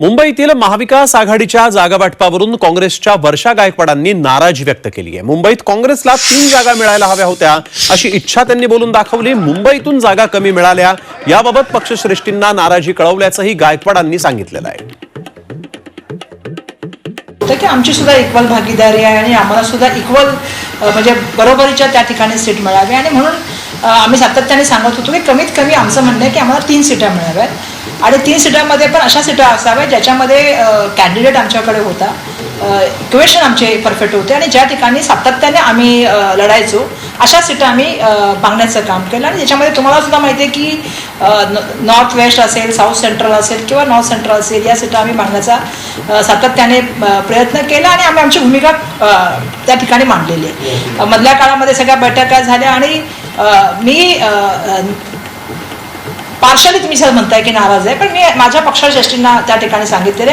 मुंबईतील महाविकास आघाडीच्या जागावाटपावरून काँग्रेसच्या वर्षा गायकवाडांनी नाराजी व्यक्त केली आहे. मुंबईत काँग्रेसला तीन जागा मिळायला हव्या होत्या अशी इच्छा त्यांनी बोलून दाखवली. मुंबईतून जागा कमी मिळाल्या. याबाबत पक्षश्रेष्ठींना नाराजी कळवल्याचंही गायकवाडांनी सांगितलेलं आहे. की आमची सुद्धा इक्वल भागीदारी आहे आणि आम्हाला सुद्धा इक्वल म्हणजे बरोबरीच्या त्या ठिकाणी सीट मिळावी. आणि म्हणून आम्ही सातत्याने सांगत होतो की कमीत कमी आमचं म्हणणं आहे की आम्हाला तीन सीटा मिळाव्यात. आणि तीन सीटामध्ये पण अशा सीटा असाव्या ज्याच्यामध्ये कॅन्डिडेट आमच्याकडे होता. इक्वेशन आमचे परफेक्ट होते आणि ज्या ठिकाणी सातत्याने आम्ही लढायचो अशा सीटा आम्ही मागण्याचं काम केलं. आणि ज्याच्यामध्ये तुम्हाला सुद्धा माहिती आहे की नॉर्थ वेस्ट असेल साऊथ सेंट्रल असेल किंवा नॉर्थ सेंट्रल असेल या सीटा आम्ही मागण्याचा सातत्याने प्रयत्न केला आणि आम्ही आमची भूमिका त्या ठिकाणी मांडलेली आहे. मधल्या काळामध्ये सगळ्या बैठका झाल्या आणि मी पार्शली तुम्ही सर म्हणताय की नाराज आहे पण मी माझ्या पक्षश्रेष्ठींना त्या ठिकाणी सांगितलेले